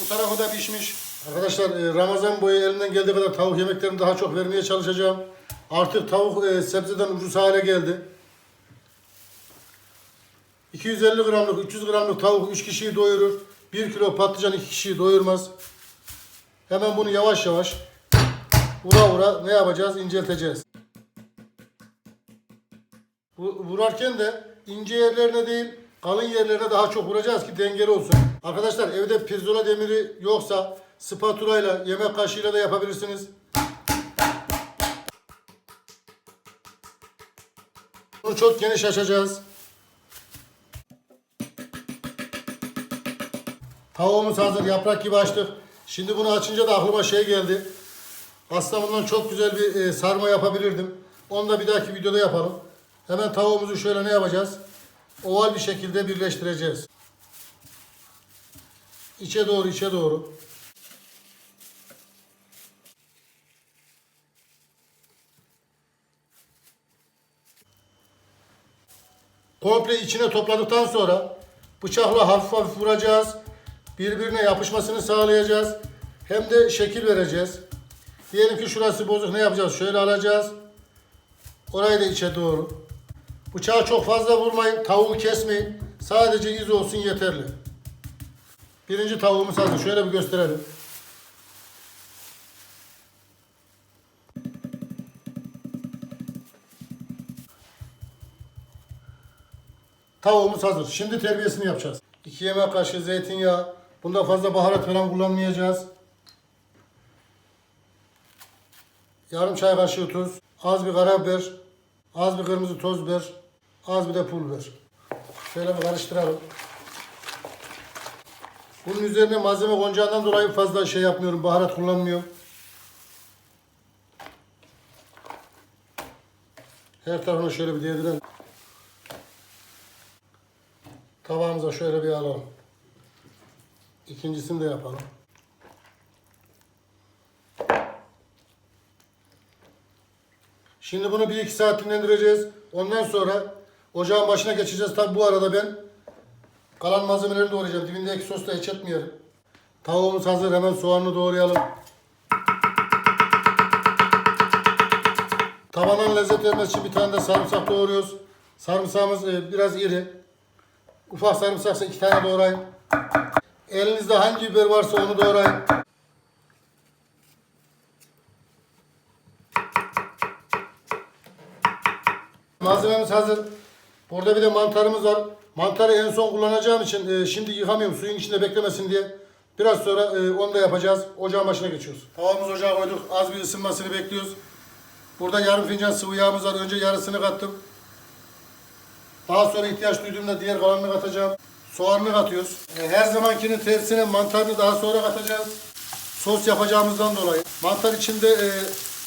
Bu tarafı da pişmiş. Arkadaşlar e, Ramazan boyu elimden geldiği kadar tavuk yemeklerini daha çok vermeye çalışacağım. Artık tavuk e, sebzeden ucuz hale geldi. 250 gramlık, 300 gramlık tavuk 3 kişiyi doyurur. 1 kilo patlıcan 2 kişiyi doyurmaz. Hemen bunu yavaş yavaş vura vura ne yapacağız? İncelteceğiz. Vurarken de ince yerlerine değil kalın yerlerine daha çok vuracağız ki dengeli olsun. Arkadaşlar evde pirzola demiri yoksa spatula ile yemek kaşığıyla da yapabilirsiniz. Bunu çok geniş açacağız. Tavuğumuz hazır yaprak gibi açtık. Şimdi bunu açınca da aklıma şey geldi. Aslında bundan çok güzel bir e, sarma yapabilirdim. Onu da bir dahaki videoda yapalım. Hemen tavuğumuzu şöyle ne yapacağız? Oval bir şekilde birleştireceğiz. İçe doğru içe doğru. Komple içine topladıktan sonra bıçakla hafif hafif vuracağız. Birbirine yapışmasını sağlayacağız. Hem de şekil vereceğiz. Diyelim ki şurası bozuk ne yapacağız? Şöyle alacağız. Orayı da içe doğru. Bıçağı çok fazla vurmayın. Tavuğu kesmeyin. Sadece iz olsun yeterli. Birinci tavuğumuz hazır. Şöyle bir gösterelim. Tavuğumuz hazır. Şimdi terbiyesini yapacağız. 2 yemek kaşığı zeytinyağı. Bunda fazla baharat falan kullanmayacağız. Yarım çay kaşığı tuz. Az bir karabiber. Az bir kırmızı toz biber. Az bir de pul biber. Şöyle bir karıştıralım. Bunun üzerine malzeme koncağından dolayı fazla şey yapmıyorum. Baharat kullanmıyorum. Her tarafına şöyle bir değdirelim. Tabağımıza şöyle bir alalım. İkincisini de yapalım. Şimdi bunu bir iki saat dinlendireceğiz. Ondan sonra ocağın başına geçeceğiz. Tabi bu arada ben kalan malzemeleri doğrayacağım. Dibindeki sos da hiç etmeyelim. Tavuğumuz hazır. Hemen soğanını doğrayalım. Tavanın lezzet vermesi için bir tane de sarımsak doğruyoruz. Sarımsağımız e, biraz iri. Ufak sarımsaksa iki tane doğrayın. Elinizde hangi biber varsa onu doğrayın. Malzememiz hazır. Burada bir de mantarımız var. Mantarı en son kullanacağım için e, şimdi yıkamıyorum suyun içinde beklemesin diye. Biraz sonra e, onu da yapacağız. Ocağın başına geçiyoruz. Tavamızı ocağa koyduk. Az bir ısınmasını bekliyoruz. Burada yarım fincan sıvı yağımız var. Önce yarısını kattım. Daha sonra ihtiyaç duyduğumda diğer kalanını katacağım. Soğanını katıyoruz. E, her zamankinin tersine mantarını daha sonra katacağız. Sos yapacağımızdan dolayı. Mantar içinde e,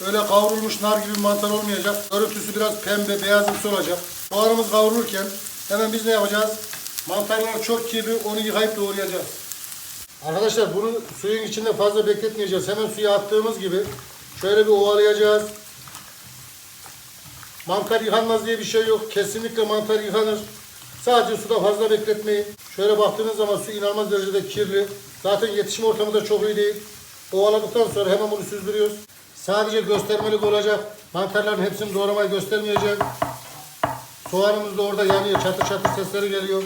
öyle kavrulmuş nar gibi mantar olmayacak. Örüntüsü biraz pembe, beyazımsı olacak. Soğanımız kavrulurken hemen biz ne yapacağız? Mantarlar çok kirli, onu yıkayıp doğrayacağız. Arkadaşlar bunu suyun içinde fazla bekletmeyeceğiz. Hemen suya attığımız gibi şöyle bir ovalayacağız. Mantar yıkanmaz diye bir şey yok. Kesinlikle mantar yıkanır. Sadece suda fazla bekletmeyin. Şöyle baktığınız zaman su inanılmaz derecede kirli. Zaten yetişim ortamı da çok iyi değil. Ovaladıktan sonra hemen bunu süzdürüyoruz. Sadece göstermelik olacak. Mantarların hepsini doğramayı göstermeyeceğim. Soğanımız da orada yanıyor. Çatır çatır sesleri geliyor.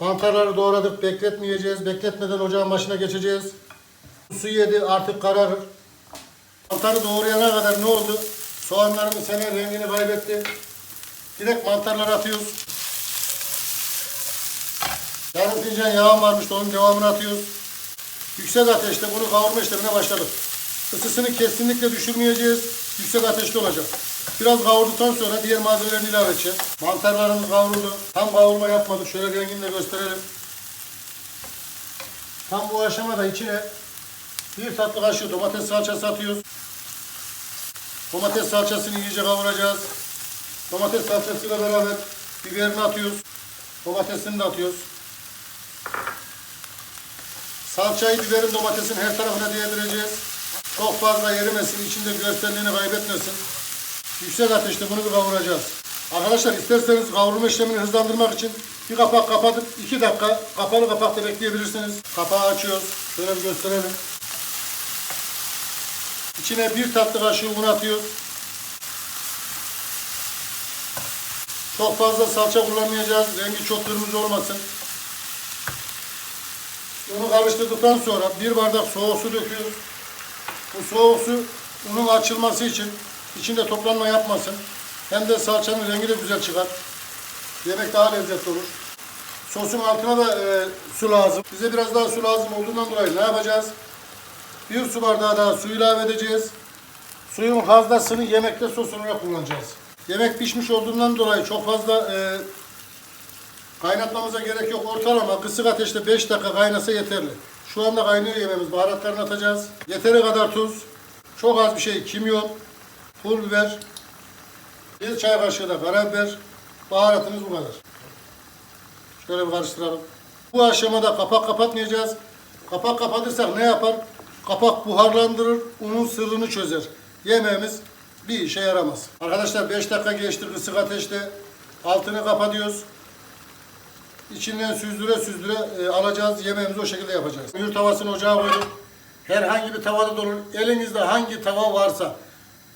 Mantarları doğradık. Bekletmeyeceğiz. Bekletmeden ocağın başına geçeceğiz. Su yedi artık kararır. Mantarı doğrayana kadar ne oldu? Soğanlarımız hemen rengini kaybetti. Direkt mantarları atıyoruz. Yarım fincan yağım varmıştı onun devamını atıyoruz. Yüksek ateşte bunu kavurma işlemine başladık. Isısını kesinlikle düşürmeyeceğiz. Yüksek ateşte olacak. Biraz kavurduktan sonra diğer malzemelerini ilave edeceğiz. Mantarlarımız kavruldu. Tam kavurma yapmadık. Şöyle rengini de gösterelim. Tam bu aşamada içine bir tatlı kaşığı domates salçası atıyoruz. Domates salçasını iyice kavuracağız. Domates salçasıyla beraber biberini atıyoruz. Domatesini de atıyoruz. Salçayı biberin domatesin her tarafına değdireceğiz. Çok fazla erimesin, içinde görselliğini kaybetmesin. Yüksek ateşte bunu bir kavuracağız. Arkadaşlar isterseniz kavurma işlemini hızlandırmak için Bir kapak kapatıp 2 dakika kapalı kapakta bekleyebilirsiniz. Kapağı açıyoruz. Şöyle bir gösterelim. İçine bir tatlı kaşığı un atıyoruz. Çok fazla salça kullanmayacağız. Rengi çok kırmızı olmasın. Unu karıştırdıktan sonra bir bardak soğuk su döküyoruz. Bu soğuk su unun açılması için içinde toplanma yapmasın. Hem de salçanın rengi de güzel çıkar. Yemek daha lezzetli olur. Sosun altına da e, su lazım. Bize biraz daha su lazım olduğundan dolayı ne yapacağız? Bir su bardağı daha su ilave edeceğiz. Suyun fazlasını yemekte sos olarak kullanacağız. Yemek pişmiş olduğundan dolayı çok fazla e, kaynatmamıza gerek yok. Ortalama kısık ateşte 5 dakika kaynasa yeterli. Şu anda kaynıyor yemeğimiz. Baharatlarını atacağız. Yeteri kadar tuz. Çok az bir şey kimyon, pul biber, bir çay kaşığı da karabiber. Baharatımız bu kadar. Şöyle bir karıştıralım. Bu aşamada kapak kapatmayacağız. Kapak kapatırsak ne yapar? Kapak buharlandırır, unun sırrını çözer. Yemeğimiz bir işe yaramaz. Arkadaşlar 5 dakika geçti kısık ateşte. Altını kapatıyoruz. İçinden süzdüre süzdüre e, alacağız. Yemeğimizi o şekilde yapacağız. Mühür tavasını ocağa koyduk. Herhangi bir tavada da. Elinizde hangi tava varsa.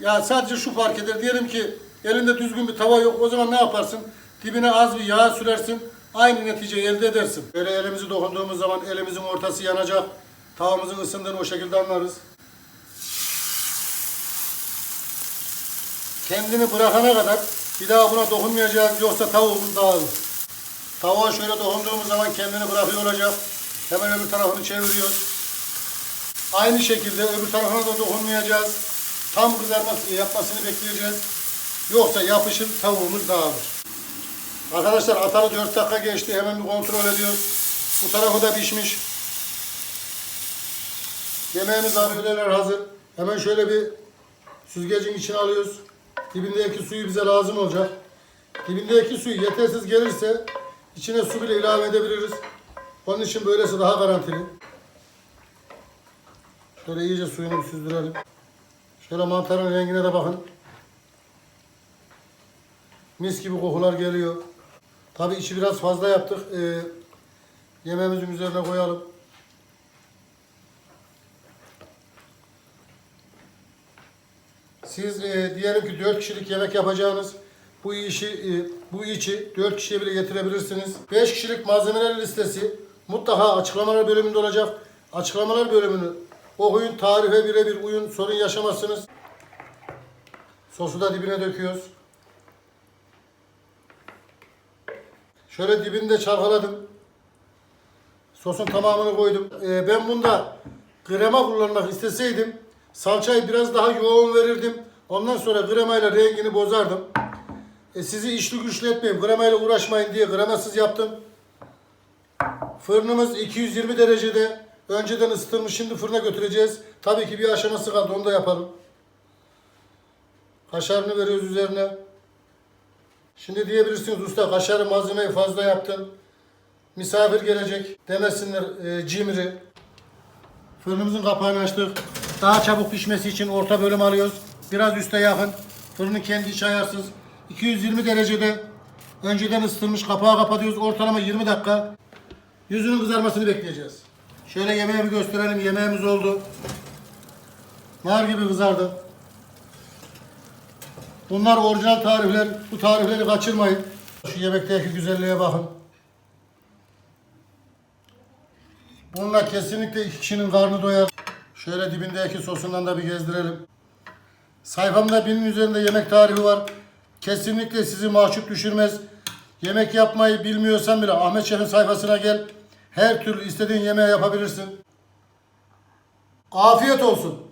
Ya sadece şu fark eder. Diyelim ki elinde düzgün bir tava yok. O zaman ne yaparsın? Dibine az bir yağ sürersin. Aynı neticeyi elde edersin. Böyle elimizi dokunduğumuz zaman elimizin ortası yanacak. Tavamızın ısındığını o şekilde anlarız. Kendini bırakana kadar bir daha buna dokunmayacağız. Yoksa tavuğumuz dağılır. Tavuğa şöyle dokunduğumuz zaman kendini bırakıyor olacak. Hemen öbür tarafını çeviriyoruz. Aynı şekilde öbür tarafına da dokunmayacağız. Tam kızarması yapmasını bekleyeceğiz. Yoksa yapışır tavuğumuz dağılır. Arkadaşlar atalı 4 dakika geçti. Hemen bir kontrol ediyoruz. Bu tarafı da pişmiş. Yemeğimiz abiyeler hazır. Hemen şöyle bir süzgecin içine alıyoruz. Dibindeki suyu bize lazım olacak. Dibindeki suyu yetersiz gelirse içine su bile ilave edebiliriz. Onun için böylesi daha garantili. Şöyle iyice suyunu süzdürelim. Şöyle mantarın rengine de bakın. Mis gibi kokular geliyor. Tabi içi biraz fazla yaptık. Ee, yemeğimizin üzerine koyalım. Siz e, diyelim ki 4 kişilik yemek yapacağınız bu işi e, bu içi 4 kişiye bile getirebilirsiniz. 5 kişilik malzemeler listesi mutlaka açıklamalar bölümünde olacak. Açıklamalar bölümünü okuyun, tarife birebir uyun, sorun yaşamazsınız. Sosu da dibine döküyoruz. Şöyle dibini de çalkaladım. Sosun tamamını koydum. Ee, ben bunda krema kullanmak isteseydim salçayı biraz daha yoğun verirdim. Ondan sonra kremayla rengini bozardım. E, sizi işli güçlü etmeyeyim, kremayla uğraşmayın diye kremasız yaptım. Fırınımız 220 derecede. Önceden ısıtılmış, şimdi fırına götüreceğiz. Tabii ki bir aşaması kaldı, onu da yapalım. Kaşarını veriyoruz üzerine. Şimdi diyebilirsiniz usta kaşarı malzemeyi fazla yaptın. Misafir gelecek demesinler e, cimri. Fırınımızın kapağını açtık. Daha çabuk pişmesi için orta bölüm alıyoruz. Biraz üste yakın. Fırının kendi iç ayarsız. 220 derecede önceden ısıtılmış kapağı kapatıyoruz. Ortalama 20 dakika. Yüzünün kızarmasını bekleyeceğiz. Şöyle yemeği bir gösterelim. Yemeğimiz oldu. Nar gibi kızardı. Bunlar orijinal tarifler. Bu tarifleri kaçırmayın. Şu yemekteki güzelliğe bakın. Bununla kesinlikle iki kişinin karnı doyar. Şöyle dibindeki sosundan da bir gezdirelim. Sayfamda binin üzerinde yemek tarifi var. Kesinlikle sizi mahcup düşürmez. Yemek yapmayı bilmiyorsan bile Ahmet Şef'in sayfasına gel. Her türlü istediğin yemeği yapabilirsin. Afiyet olsun.